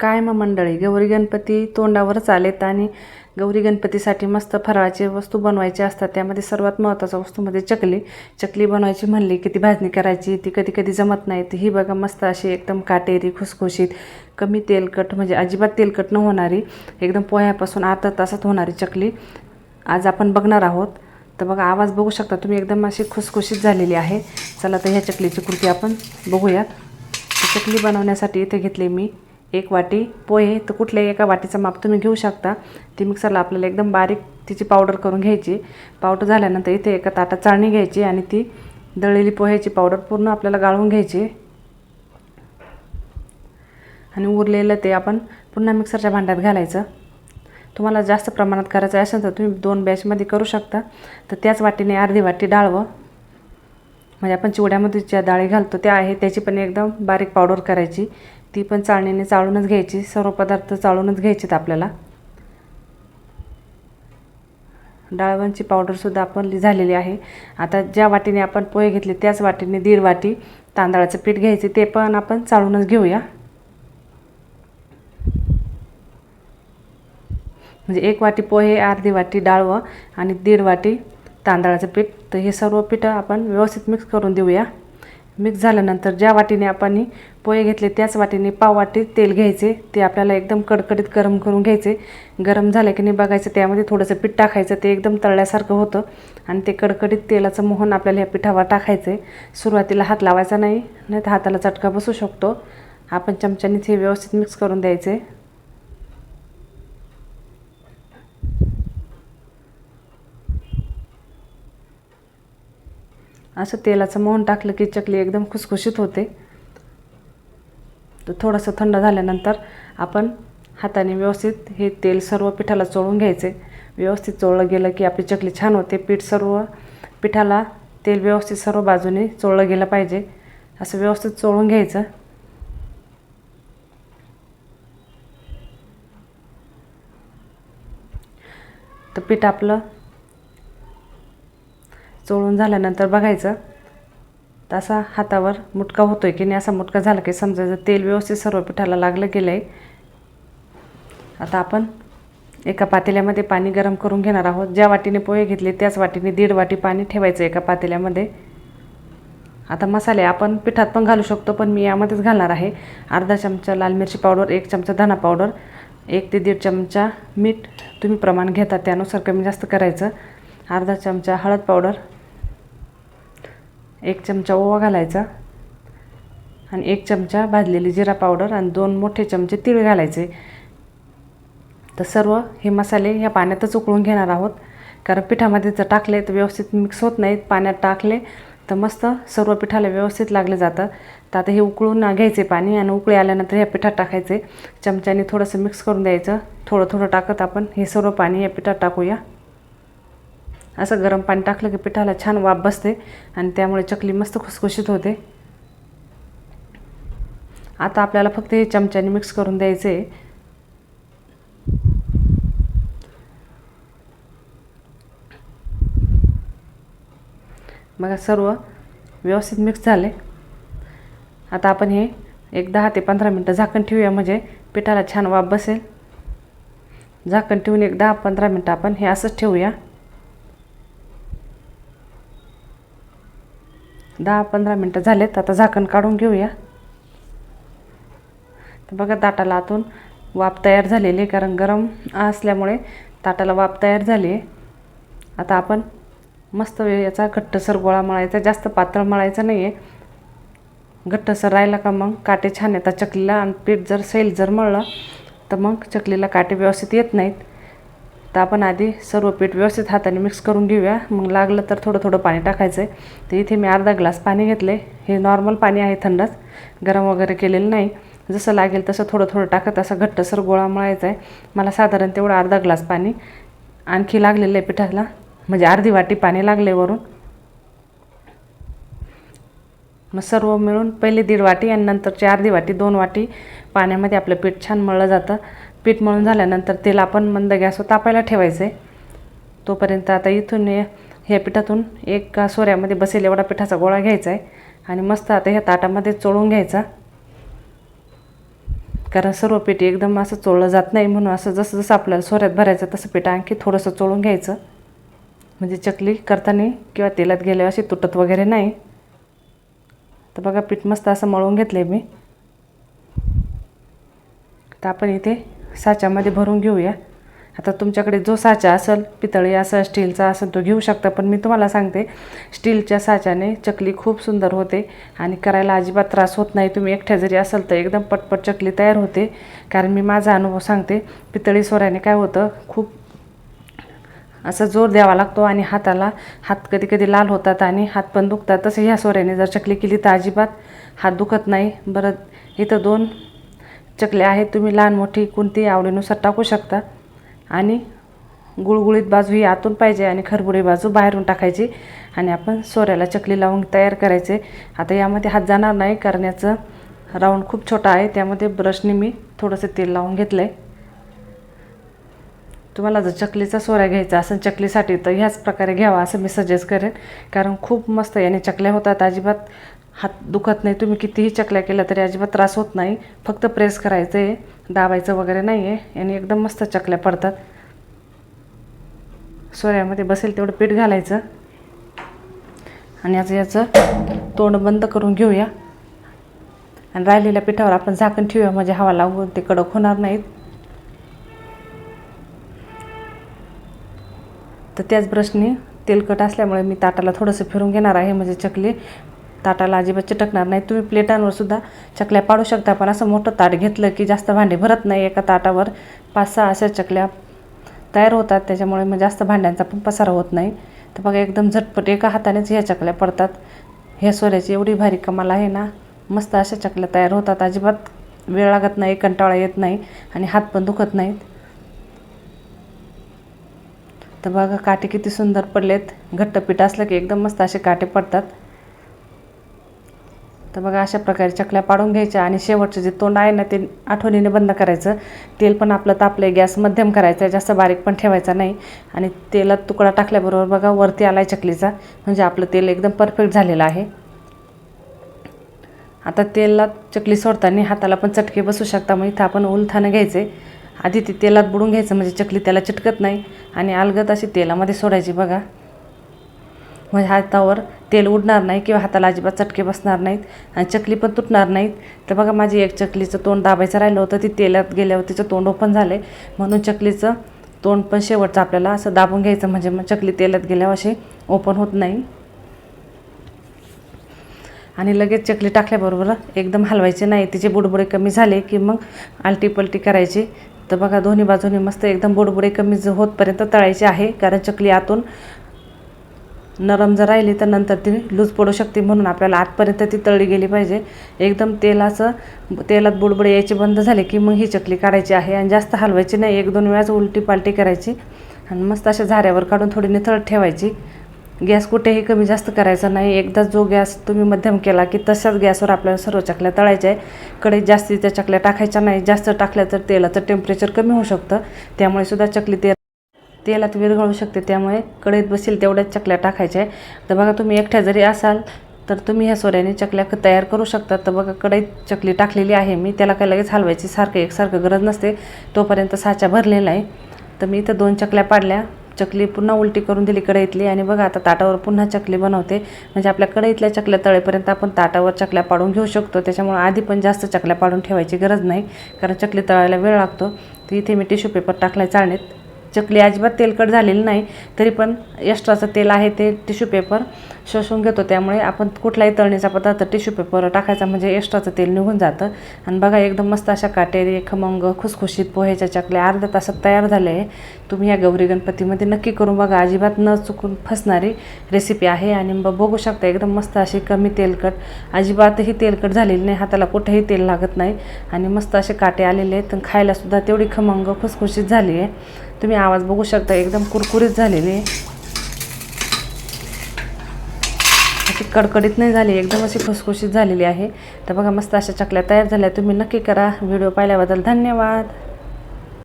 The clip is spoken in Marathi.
काय मग मंडळी. गौरी गणपती तोंडावरच आलेत आणि गौरी गणपतीसाठी मस्त फराळाचे वस्तू बनवायचे असतात. त्यामध्ये सर्वात महत्त्वाचा वस्तू म्हणजे चकली. चकली बनवायची म्हणली की ती भाजणी करायची ती कधी कधी जमत नाही तर ही बघा मस्त अशी एकदम काटेरी खुसखुशीत कमी तेलकट म्हणजे अजिबात तेलकट न होणारी एकदम पोह्यापासून आता तासात होणारी चकली आज आपण बघणार आहोत. तर बघा आवाज बघू शकता तुम्ही एकदम अशी खुसखुशीत झालेली आहे. चला तर ह्या चकलीची कृती आपण बघूयात. चकली बनवण्यासाठी इथे घेतले मी एक वाटी पोहे तर कुठल्याही एका वाटीचं माप तुम्ही घेऊ शकता. ती मिक्सरला आपल्याला एकदम बारीक तिची पावडर करून घ्यायची. पावडर झाल्यानंतर इथे एका ताटात चाळणी घ्यायची आणि ती दळलेली पोह्याची पावडर पूर्ण आपल्याला गाळून घ्यायची. आणि उरलेलं ते आपण पुन्हा मिक्सरच्या भांड्यात घालायचं. तुम्हाला जास्त प्रमाणात करायचं असेल तर तुम्ही दोन बॅचमध्ये करू शकता. तर त्याच वाटीने अर्धी वाटी डाळवं. म्हणजे आपण चिवड्यामध्ये ज्या डाळी घालतो त्या आहे त्याची पण एकदम बारीक पावडर करायची. ती पण चाळणीने चाळूनच घ्यायची सर्व पदार्थ चाळूनच घ्यायचेत आपल्याला. डाळवांची पावडरसुद्धा आपण झालेली आहे. आता ज्या वाटीने आपण पोहे घेतले त्याच वाटीने दीड वाटी तांदळाचं पीठ घ्यायचे ते पण आपण चाळूनच घेऊया. म्हणजे एक वाटी पोहे अर्धी वाटी डाळवं आणि दीड वाटी तांदळाचं पीठ. तर हे सर्व पीठ आपण व्यवस्थित मिक्स करून देऊया. मिक्स झाल्यानंतर ज्या वाटीने आपण पोहे घेतले त्याच वाटीने पाव वाटी तेल घ्यायचे. ते आपल्याला एकदम कडकडीत गरम करून घ्यायचे. गरम झाले की नाही बघायचं त्यामध्ये थोडंसं पीठ टाकायचं. ते एकदम तळल्यासारखं होतं आणि ते कडकडीत तेलाचं मोहन आपल्याला ह्या पिठावर टाकायचं आहे सुरुवातीला हात लावायचा नाही नाही तर हाताला चटका बसू शकतो. आपण चमच्याने हे व्यवस्थित मिक्स करून द्यायचे. असं तेलाचं मोहन टाकलं की चकली एकदम खुसखुशीत होते. तर थोडंसं थंड झाल्यानंतर आपण हाताने व्यवस्थित हे तेल सर्व पिठाला चोळून घ्यायचे. व्यवस्थित चोळलं गेलं की आपली चकली छान होते. पीठ सर्व पिठाला तेल व्यवस्थित सर्व बाजूने चोळलं गेलं पाहिजे. असं व्यवस्थित चोळून घ्यायचं. तर पीठ आपलं चोळून झाल्यानंतर बघायचं तसा हातावर मुटका होतो आहे की नाही असा मुटका झाला की समजायचं तेल व्यवस्थित सर्व पिठाला लागलं गेलं आहे आता आपण एका पातेल्यामध्ये पाणी गरम करून घेणार आहोत. ज्या वाटीने पोहे घेतले त्याच वाटीने दीड वाटी पाणी ठेवायचं एका पातेल्यामध्ये. आता मसाले आपण पिठात पण घालू शकतो पण मी यामध्येच घालणार आहे. अर्धा चमचा लाल मिरची पावडर एक चमचा धना पावडर एक ते दीड चमचा मीठ तुम्ही प्रमाण घेता त्यानुसार कमी जास्त करायचं. अर्धा चमचा हळद पावडर एक चमचा ओवा घालायचा आणि एक चमचा भाजलेली जिरा पावडर आणि दोन मोठे चमचे तीळ घालायचे. तर सर्व हे मसाले ह्या पाण्यातच उकळून घेणार आहोत. कारण पिठामध्ये जर टाकले तर व्यवस्थित मिक्स होत नाहीत. पाण्यात टाकले तर मस्त सर्व पिठाला व्यवस्थित लागले जातं. तर आता हे उकळून घ्यायचे पाणी आणि उकळी आल्यानंतर ह्या पिठात टाकायचे. चमच्याने थोडंसं मिक्स करून द्यायचं. थोडं थोडं टाकत आपण हे सर्व पाणी या पिठात टाकूया. असं गरम पाणी टाकलं की पिठाला छान वाफ बसते आणि त्यामुळे चकली मस्त खुसखुशीत होते. आता आपल्याला फक्त हे चमच्याने मिक्स करून द्यायचे. बघा सर्व व्यवस्थित मिक्स झाले. आता आपण हे एक दहा ते पंधरा मिनटं झाकण ठेवूया म्हणजे पिठाला छान वाफ बसेल. झाकण ठेवून एक दहा पंधरा मिनटं आपण हे असंच ठेवूया. दहा पंधरा मिनटं झालेत आता झाकण काढून घेऊया. तर बघा ताटाला आतून वाफ तयार झालेली आहे कारण गरम असल्यामुळे ताटाला वाफ तयार झाली आहे. आता आपण मस्त याचा घट्टसर गोळा मळायचा जास्त पातळ मळायचा नाही आहे घट्टसर राहिला का मग? काटे छान येतात चकलीला. आणि पीठ जर सैल जर मळलं तर मग चकलीला काटे व्यवस्थित येत नाहीत. तर आपण आधी सर्व पीठ व्यवस्थित हाताने मिक्स करून घेऊया. मग लागलं तर थोडं थोडं पाणी टाकायचं आहे तर इथे मी अर्धा ग्लास पाणी घेतले हे नॉर्मल पाणी आहे थंडच. गरम वगैरे केलेलं नाही. जसं लागेल तसं थोडं थोडं टाकत असं घट्टसर गोळा मळायचा आहे मला साधारण तेवढं अर्धा ग्लास पाणी आणखी लागलेलं आहे पिठाला. म्हणजे अर्धी वाटी पाणी लागले वरून. मग सर्व मिळून पहिले दीड वाटी आणि नंतरची अर्धी वाटी दोन वाटी पाण्यामध्ये आपलं पीठ छान मळलं जातं. पीठ मळून झाल्यानंतर तेल आपण मंद गॅसवर तापायला ठेवायचं आहे तोपर्यंत आता इथून ह्या पिठातून एक सोऱ्यामध्ये बसेल एवढा पिठाचा गोळा घ्यायचा आहे आणि मस्त आता ह्या ताटामध्ये चोळून घ्यायचा. कारण सर्व पीठ एकदम असं चोळलं जात नाही म्हणून असं जसं जसं आपल्याला सोऱ्यात भरायचं तसं पीठ आणखी थोडंसं चोळून घ्यायचं. म्हणजे चकली करताना किंवा तेलात गेल्यावर अशी तुटत वगैरे नाही. तर बघा पीठ मस्त असं मळून घेतलं आहे मी. तर आपण इथे साच्यामध्ये भरून घेऊया. आता तुमच्याकडे जो साचा असेल पितळी असेल स्टीलचा असेल तो घेऊ शकता पण मी तुम्हाला सांगते स्टीलच्या साच्याने चकली खूप सुंदर होते आणि करायला अजिबात त्रास होत नाही. तुम्ही एकट्या जरी असाल तर एकदम पटपट चकली तयार होते. कारण मी माझा अनुभव सांगते पितळी सोऱ्याने काय होतं खूप असा जोर द्यावा लागतो आणि हाताला हात कधी कधी लाल होतात आणि हात पण दुखतात. तसे ह्या सोऱ्याने जर चकली केली तर अजिबात हात दुखत नाही. बरं इथं दोन चकल्या आहेत तुम्ही लहान मोठी कोणती आवडीनुसार टाकू शकता. आणि गुळगुळीत बाजू ही आतून पाहिजे आणि खरबुडी बाजू बाहेरून टाकायची. आणि आपण सोऱ्याला चकली लावून तयार करायचे. आता यामध्ये हात जाणार नाही कारण याचं राऊंड खूप छोटा आहे. त्यामध्ये ब्रशने मी थोडंसं तेल लावून घेतलं आहे तुम्हाला जर चकलीचा सोऱ्या घ्यायचा असेल चकलीसाठी तर ह्याच प्रकारे घ्यावा असं मी सजेस्ट करेन. कारण खूप मस्त याने चकल्या होतात अजिबात हात दुखत नाही. तुम्ही कितीही चकल्या केल्या तरी अजिबात त्रास होत नाही. फक्त प्रेस करायचं आहे दाबायचं वगैरे नाही आहे आणि एकदम मस्त चकल्या पडतात. सोऱ्यामध्ये बसेल तेवढं पीठ घालायचं. आणि आज याचं तोंड बंद करून घेऊया. आणि राहिलेल्या पिठावर आपण झाकण ठेवूया. म्हणजे हवा लागून ते कडक होणार नाहीत. तर त्याच ब्रशने तेलकट असल्यामुळे मी ताटाला थोडंसं फिरून घेणार आहे. म्हणजे चकली ताटाला अजिबात चिटकणार नाही. तुम्ही प्लेटांवर सुद्धा चकल्या पाडू शकता पण असं मोठं ताट घेतलं की जास्त भांडे भरत नाही. एका ताटावर पाच सहा अशा चकल्या तयार होतात. त्याच्यामुळे मग जास्त भांड्यांचा पण पसारा होत नाही. तर बघा एकदम झटपट एका हातानेच ह्या चकल्या पडतात. ह्या सोऱ्याची एवढी भारी कमाल आहे ना. मस्त अशा चकल्या तयार होतात. अजिबात वेळ लागत नाही कंटाळा येत नाही आणि हात पण दुखत नाहीत. तर बघा काटे किती सुंदर पडलेत. घट्ट पीठ असलं की एकदम मस्त असे काटे पडतात. तर बघा अशा प्रकारे चकल्या पाडून घ्यायच्या आणि शेवटचं जे तोंड आहे ना ते आठवणीने बंद करायचं. तेल पण आपलं तापलं गॅस मध्यम करायचा जास्त बारीक पण ठेवायचा नाही. आणि तेलात तुकडा टाकल्याबरोबर बघा वरती आला आहे चकलीचा. म्हणजे आपलं तेल एकदम परफेक्ट झालेलं आहे. आता तेलात चकली सोडताना हाताला पण चटके बसू शकता. मग इथं आपण उलथानं घ्यायचे. आधी ती तेलात बुडून घ्यायचं म्हणजे चकली त्याला चिटकत नाही. आणि अलगत अशी तेलामध्ये सोडायची बघा. म्हणजे हातावर तेल उडणार नाही किंवा हाताला अजिबात चटके बसणार नाहीत आणि चकली पण तुटणार नाहीत. तर बघा माझी एक चकलीचं तोंड दाबायचं राहिलं होतं. ती तेलात गेल्यावर तिचं तोंड ओपन झालं आहे म्हणून चकलीचं तोंड पण शेवटचं आपल्याला असं दाबून घ्यायचं. म्हणजे मग चकली तेलात गेल्यावर अशी ओपन होत नाही. आणि लगेच चकली टाकल्याबरोबर एकदम हलवायचे नाही. तिचे बुडबुडे कमी झाले की मग आलटी पलटी करायची. तर बघा दोन्ही बाजूने मस्त एकदम बुडबुडे कमी होतपर्यंत तळायचे आहे. कारण चकली आतून नरम जर राहिली तर नंतर ती लूज पडू शकते म्हणून आपल्याला आतपर्यंत ती तळली गेली पाहिजे. एकदम तेलाचं तेलात बुडबुडे यायचे बंद झाले की मग ही चकली काढायची आहे आणि जास्त हलवायची नाही. एक दोन वेळाच उलटी पालटी करायची आणि मस्त अशा झाऱ्यावर काढून थोडी निथळ ठेवायची. गॅस कुठेही कमी जास्त करायचा नाही. एकदा जो गॅस तुम्ही मध्यम केला की तशाच गॅसवर आपल्याला सर्व चकल्या तळायच्या आहे कढईत जास्तीच्या चकल्या टाकायच्या नाही. जास्त टाकल्या तर तेलाचं टेम्परेचर कमी होऊ शकतं. त्यामुळे सुद्धा चकली ते तेलात विरघळू शकते त्यामुळे कढईत बसेल तेवढ्याच चकल्या टाकायच्या आहे तर बघा तुम्ही एकट्या जरी असाल तर तुम्ही ह्या सोऱ्याने चकल्या तयार करू शकता. तर बघा कढईत चकली टाकलेली आहे मी. त्याला काही लगेच हलवायची सारखं एकसारखं गरज नसते. तोपर्यंत साचा भरलेला आहे. तर मी इथं दोन चकल्या पाडल्या. चकली पुन्हा उलटी करून दिली कढईतली. आणि बघा आता ताटावर पुन्हा चकली बनवते. म्हणजे आपल्या कढईतल्या चकल्या तळेपर्यंत आपण ताटावर चकल्या पाडून घेऊ शकतो. त्याच्यामुळे आधी पण जास्त चकल्या पाडून ठेवायची गरज नाही. कारण चकली तळायला वेळ लागतो. तर इथे मी टिश्यू पेपर टाकलाय चाळणीत. चकली अजिबात तेलकट झालेली नाही तरी पण एक्स्ट्राचं तेल आहे ते टिश्यू पेपर शोषून घेतो. त्यामुळे आपण कुठलाही तळणीचा पदार्थ टिश्यू पेपर टाकायचा म्हणजे एक्स्ट्राचं तेल निघून जातं. आणि बघा एकदम मस्त अशा काटेरी खमंग खुसखुशीत पोह्याच्या चकल्या अर्ध्या तासात तयार झाले आहे. तुम्ही या गौरी गणपतीमध्ये नक्की करून बघा. अजिबात न चुकून फसणारी रेसिपी आहे. आणि बघू शकता एकदम मस्त अशी कमी तेलकट. अजिबातही तेलकट झालेली नाही. हाताला कुठेही तेल लागत नाही. आणि मस्त असे काटे आलेले आहेत. आणि खायलासुद्धा तेवढी खमंग खुसखुशीत झाली आहे. तुम्ही आवाज बघू शकता एकदम कुरकुरीत झालेली. अशी कडकडीत नाही झाली एकदम अशी खुसखुशीत झालेली आहे. तर बघा मस्त अशा चकल्या तयार झाल्या. तुम्ही नक्की करा. व्हिडिओ पाहिल्याबद्दल धन्यवाद.